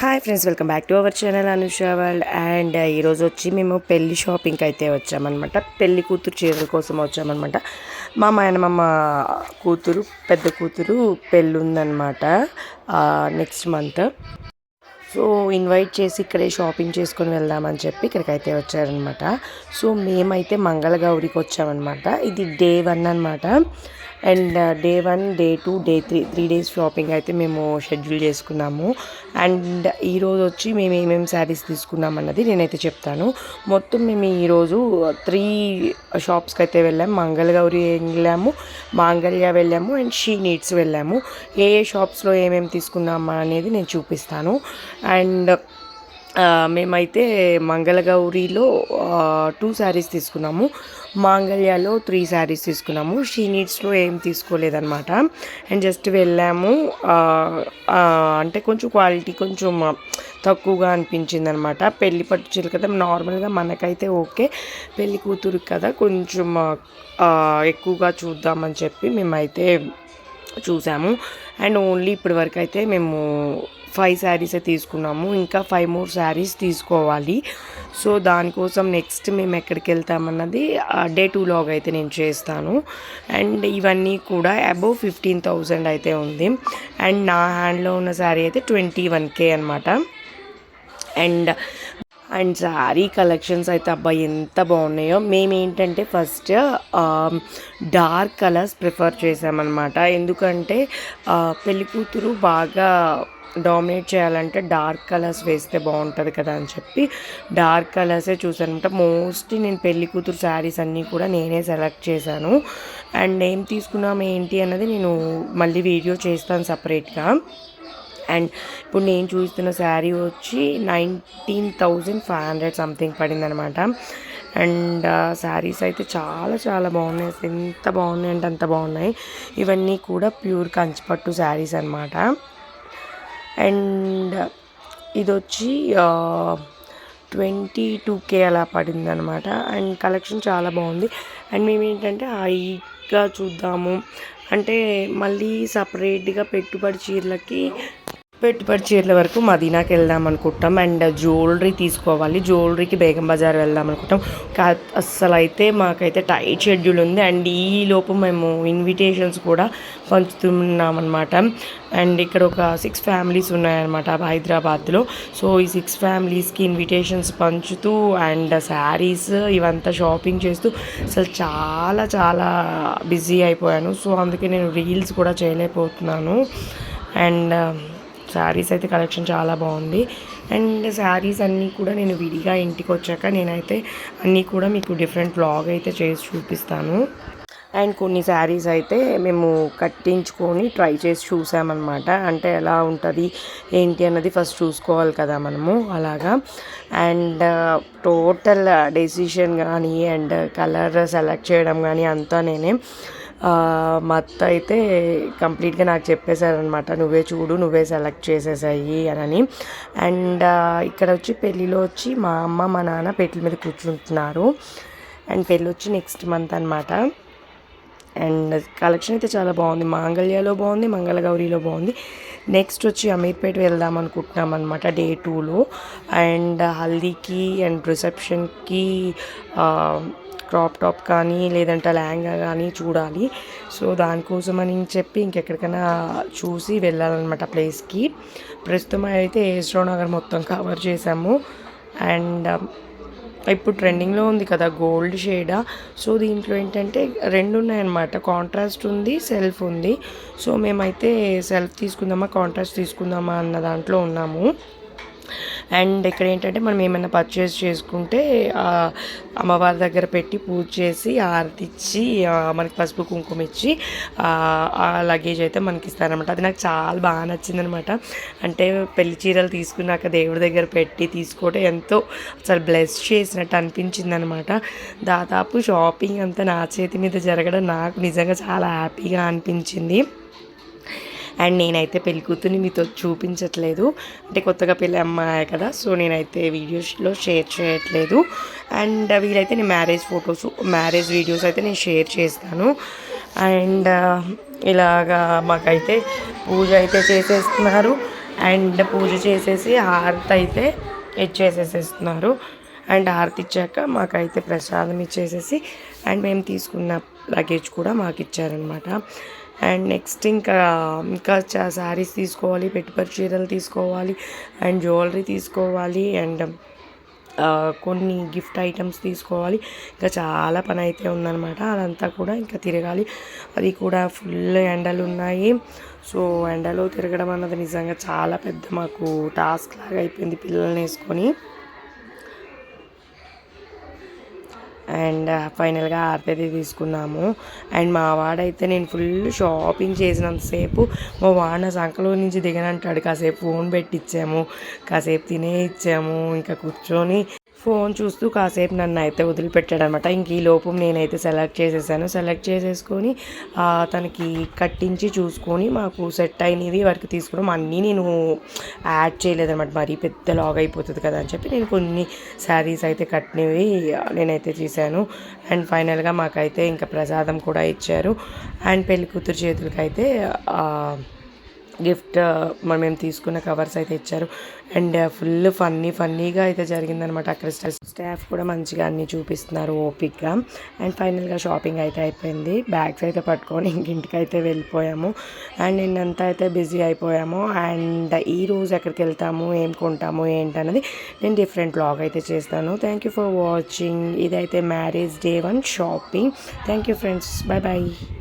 Hi friends welcome back to our channel Anusha world and ఈరోజు వచ్చి మేము పెళ్ళి షాపింగ్కి అయితే వచ్చామన్నమాట. పెళ్ళి కూతురు చీరల కోసం వచ్చామన్నమాట. మా మాయనమ్మ కూతురు పెద్ద కూతురు పెళ్ళి ఉందన్నమాట నెక్స్ట్ మంత్ సో ఇన్వైట్ చేసి ఇక్కడే షాపింగ్ చేసుకొని వెళ్దామని చెప్పి ఇక్కడికి అయితే వచ్చారనమాట. సో మేమైతే మంగళగౌరికి వచ్చామన్నమాట ఇది డే వన్ అనమాట and day one day two day three three days shopping అయితే మేము షెడ్యూల్ చేసుకున్నాము. అండ్ ఈరోజు వచ్చి మేము ఏమేమి శారీస్ తీసుకున్నాం అన్నది నేనైతే చెప్తాను. మొత్తం మేము ఈరోజు త్రీ షాప్స్కి అయితే వెళ్ళాము మంగళగౌరి వెళ్ళాము మాంగళ్య వెళ్ళాము అండ్ షీ నీడ్స్ వెళ్ళాము. ఏ ఏ షాప్స్లో ఏమేమి తీసుకున్నామా అనేది నేను చూపిస్తాను. అండ్ మేమైతే మంగళగౌరిలో టూ శారీస్ తీసుకున్నాము. మాంగళ్యాలో త్రీ శారీస్ తీసుకున్నాము. షీ నీడ్స్లో ఏం తీసుకోలేదన్నమాట. అండ్ జస్ట్ వెళ్ళాము. అంటే కొంచెం క్వాలిటీ కొంచెం తక్కువగా అనిపించింది అనమాట పెళ్ళి పట్టు చీరలు కదా నార్మల్గా మనకైతే ఓకే. పెళ్ళి కూతురు కదా కొంచెం ఎక్కువగా చూద్దామని చెప్పి మేమైతే చూసాము. అండ్ ఓన్లీ ఇప్పటి వరకు అయితే మేము ఫైవ్ శారీసే తీసుకున్నాము. ఇంకా ఫైవ్ మోర్ శారీస్ తీసుకోవాలి. సో దానికోసం నెక్స్ట్ మేము ఎక్కడికి వెళ్తామన్నది డే టూ లాగ్ అయితే నేను చేస్తాను. అండ్ ఇవన్నీ కూడా అబోవ్ ఫిఫ్టీన్ థౌజండ్ అయితే ఉంది. అండ్ నా హ్యాండ్లో ఉన్న శారీ అయితే ట్వంటీ వన్ కే అనమాట అండ్ అండ్ శారీ కలెక్షన్స్ అయితే అబ్బాయి ఎంత బాగున్నాయో. మేము ఏంటంటే ఫస్ట్ డార్క్ కలర్స్ ప్రిఫర్ చేసామన్నమాట. ఎందుకంటే పెళ్ళికూతురు కూతురు బాగా డామినేట్ చేయాలంటే డార్క్ కలర్స్ వేస్తే బాగుంటుంది కదా అని చెప్పి డార్క్ కలర్సే చూసానమాట. మోస్ట్లీ నేను పెళ్ళి కూతురు శారీస్ అన్నీ కూడా నేనే సెలెక్ట్ చేశాను. అండ్ ఏం తీసుకున్నాం ఏంటి అన్నది నేను మళ్ళీ వీడియో చేస్తాను సపరేట్గా. అండ్ ఇప్పుడు నేను చూస్తున్న శారీ వచ్చి nineteen thousand five hundred something పడింది అనమాట అండ్ శారీస్ అయితే చాలా చాలా బాగున్నాయి. అసలు ఎంత బాగున్నాయి అంటే అంత బాగున్నాయి. ఇవన్నీ కూడా ప్యూర్ కంచిపట్టు శారీస్ అనమాట అండ్ ఇది వచ్చి ట్వంటీ టూ కే అలా పడిందనమాట. అండ్ కలెక్షన్ చాలా బాగుంది. అండ్ మేము ఏంటంటే చూద్దాము. అంటే మళ్ళీ సపరేట్గా పెట్టుబడి చీరలకి పెట్టుబడి చీరల వరకు మదీనాకి వెళ్దాం అనుకుంటాం. అండ్ జ్యువెలరీ తీసుకోవాలి. జ్యువెలరీకి బేగం బజార్ వెళ్దాం అనుకుంటాం. కా అస్సలు అయితే మాకైతే టైట్ షెడ్యూల్ ఉంది. అండ్ ఈ లోపు మేము ఇన్విటేషన్స్ కూడా పంచుతున్నాం అనమాట అండ్ ఇక్కడ ఒక సిక్స్ ఫ్యామిలీస్ ఉన్నాయన్నమాట హైదరాబాద్లో. సో ఈ సిక్స్ ఫ్యామిలీస్కి ఇన్విటేషన్స్ పంచుతూ అండ్ శారీస్ ఇవంతా షాపింగ్ చేస్తూ అసలు చాలా చాలా బిజీ అయిపోయాను. సో అందుకే నేను రీల్స్ కూడా చేయలేకపోతున్నాను. అండ్ శారీస్ అయితే కలెక్షన్ చాలా బాగుంది. అండ్ శారీస్ అన్నీ కూడా నేను విడిగా ఇంటికి వచ్చాక నేనైతే అన్నీ కూడా మీకు డిఫరెంట్ బ్లాగ్ అయితే చేసి చూపిస్తాను. అండ్ కొన్ని శారీస్ అయితే మేము కట్టించుకొని ట్రై చేసి చూసామన్నమాట. అంటే ఎలా ఉంటుంది ఏంటి అన్నది ఫస్ట్ చూసుకోవాలి కదా మనము అలాగా. అండ్ టోటల్ డెసిషన్ కానీ అండ్ కలర్ సెలెక్ట్ చేయడం కానీ అంతా నేనే మా అత్త అయితే కంప్లీట్గా నాకు చెప్పేశారనమాట నువ్వే చూడు నువ్వే సెలెక్ట్ చేసేసాయి అని అండ్ ఇక్కడ వచ్చి పెళ్ళిలో వచ్చి మా అమ్మ మా నాన్న పెట్ల మీద కూర్చుంటున్నారు. అండ్ పెళ్ళి వచ్చి నెక్స్ట్ మంత్ అనమాట అండ్ కలెక్షన్ అయితే చాలా బాగుంది. మాంగళ్యలో బాగుంది మంగళగౌరిలో బాగుంది. నెక్స్ట్ వచ్చి అమీర్పేట వెళ్దాం అనుకుంటున్నాం అనమాట డే టూలో. అండ్ హల్దీకి అండ్ రిసెప్షన్కి క్రాప్ టాప్ కానీ లేదంటే లెహంగా కానీ చూడాలి. సో దానికోసం అని చెప్పి ఇంకెక్కడికైనా చూసి వెళ్ళాలన్నమాట ప్లేస్కి. ప్రస్తుతం అయితే ఏస్రో నగర్ మొత్తం కవర్ చేసాము అండ్ um, ఇప్పుడు ట్రెండింగ్లో ఉంది కదా గోల్డ్ షేడా. సో దీంట్లో ఏంటంటే రెండు ఉన్నాయన్నమాట. కాంట్రాస్ట్ ఉంది సెల్ఫ్ ఉంది. సో మేమైతే సెల్ఫ్ తీసుకుందామా కాంట్రాస్ట్ తీసుకుందామా అన్న దాంట్లో ఉన్నాము. అండ్ ఇక్కడ ఏంటంటే మనం ఏమైనా పర్చేస్ చేసుకుంటే అమ్మవారి దగ్గర పెట్టి పూజ చేసి ఆరతి ఇచ్చి మనకి పసుపు కుంకుమ ఇచ్చి ఆ, ఆ లగేజ్ అయితే మనకి ఇస్తారనమాట అది నాకు చాలా బాగా నచ్చింది అనమాట అంటే పెళ్ళి చీరలు తీసుకున్నాక దేవుడి దగ్గర పెట్టి తీసుకోవడం ఎంతో అసలు బ్లెస్ చేసినట్టు అనిపించింది అనమాట దాదాపు షాపింగ్ అంతా నా చేతి మీద జరగడం నాకు నిజంగా చాలా హ్యాపీగా అనిపించింది. అండ్ నేనైతే పెళ్ళి కూతుర్ని మీతో చూపించట్లేదు. అంటే కొత్తగా పెళ్ళి అమ్మాయి కదా సో నేనైతే వీడియోస్లో షేర్ చేయట్లేదు. అండ్ వీలైతే నేను మ్యారేజ్ ఫొటోస్ మ్యారేజ్ వీడియోస్ అయితే నేను షేర్ చేస్తాను. అండ్ ఇలాగా మాకైతే పూజ అయితే చేసేస్తున్నారు. అండ్ పూజ చేసేసి హారతి అయితే ఇచ్చేసేసేస్తున్నారు. అండ్ హారతి ఇచ్చాక మాకైతే ప్రసాదం ఇచ్చేసేసి అండ్ మేము తీసుకున్న లగేజ్ కూడా మాకు ఇచ్చారనమాట అండ్ నెక్స్ట్ ఇంకా ఇంకా శారీస్ తీసుకోవాలి పెట్టుబడి చీరలు తీసుకోవాలి అండ్ జ్యువెలరీ తీసుకోవాలి అండ్ కొన్ని గిఫ్ట్ ఐటమ్స్ తీసుకోవాలి. ఇంకా చాలా పని అయితే ఉందన్నమాట. అదంతా కూడా ఇంకా తిరగాలి. అది కూడా ఫుల్ ఎండలు ఉన్నాయి. సో ఎండలో తిరగడం అన్నది నిజంగా చాలా పెద్ద మాకు టాస్క్ లాగా అయిపోయింది పిల్లల్ని వేసుకొని. అండ్ ఫైనల్గా ఆర్తది తీసుకున్నాము. అండ్ మా వాడైతే నేను ఫుల్ షాపింగ్ చేసినంతసేపు మా వాడిన సంకలో నుంచి దిగనంటాడు. కాసేపు ఫోన్ పెట్టించాము కాసేపు తినే ఇచ్చాము ఇంకా కూర్చొని ఫోన్ చూస్తూ కాసేపు నన్ను అయితే వదిలిపెట్టాడు అనమాట ఇంక ఈ లోపు నేనైతే సెలెక్ట్ చేసేసాను. సెలెక్ట్ చేసేసుకొని తనకి కట్టించి చూసుకొని మాకు సెట్ అయినవి వరకు తీసుకోవడం అన్నీ నేను యాడ్ చేయలేదన్నమాట మరీ పెద్ద లాగ్ అయిపోతుంది కదా అని చెప్పి నేను కొన్ని శారీస్ అయితే కట్టినవి నేనైతే చేశాను అండ్ ఫైనల్గా మాకైతే ఇంకా ప్రసాదం కూడా ఇచ్చారు. అండ్ పెళ్ళికూతురు చేతులకి అయితే గిఫ్ట్ మనం మేము తీసుకున్న కవర్స్ అయితే ఇచ్చారు. అండ్ ఫుల్ ఫన్నీ ఫన్నీగా అయితే జరిగిందనమాట అక్కడ స్టాఫ్ కూడా మంచిగా అన్ని చూపిస్తున్నారు ఓపిక్గా అండ్ ఫైనల్గా షాపింగ్ అయితే అయిపోయింది. బ్యాగ్స్ అయితే పట్టుకొని ఇంక ఇంటికి అయితే వెళ్ళిపోయాము. అండ్ నిన్నంతా అయితే బిజీ అయిపోయాము. అండ్ ఈ రోజు ఎక్కడికి వెళ్తాము ఏం కొంటాము ఏంటన్నది నేను డిఫరెంట్ బ్లాగ్ అయితే చేస్తాను. థ్యాంక్ యూ ఫర్ వాచింగ్ ఇదైతే marriage day one shopping thank you friends bye bye